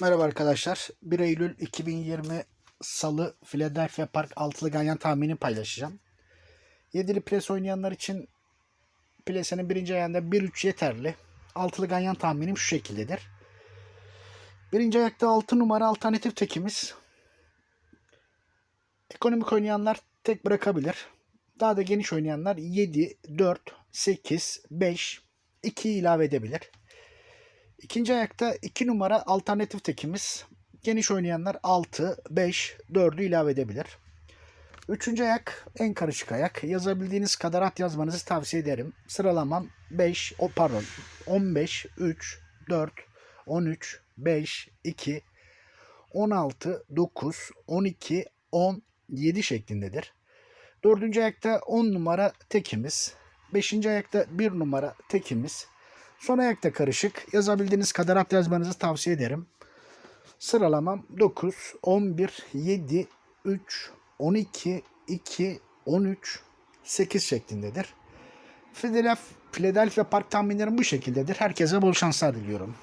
Merhaba arkadaşlar. 1 Eylül 2020 Salı Philadelphia Park altılı ganyan tahmini paylaşacağım. Yedili pres oynayanlar için plesenin birinci ayağında 1-3 yeterli. Altılı ganyan tahminim şu şekildedir. Birinci ayakta 6 numara alternatif tekimiz. Ekonomik oynayanlar tek bırakabilir. Daha da geniş oynayanlar 7, 4, 8, 5, 2 ilave edebilir. İkinci ayakta 2 numara alternatif tekimiz. Geniş oynayanlar 6, 5, 4'ü ilave edebilir. Üçüncü ayak en karışık ayak. Yazabildiğiniz kadar at yazmanızı tavsiye ederim. Sıralamam 5, o pardon 15, 3, 4, 13, 5, 2, 16, 9, 12, 10, 7 şeklindedir. Dördüncü ayakta 10 numara tekimiz. Beşinci ayakta 1 numara tekimiz. Son ayakta karışık. Yazabildiğiniz kadar at yazmanızı tavsiye ederim. Sıralamam 9, 11, 7, 3, 12, 2, 13, 8 şeklindedir. Philadelphia Park tahminlerim bu şekildedir. Herkese bol şanslar diliyorum.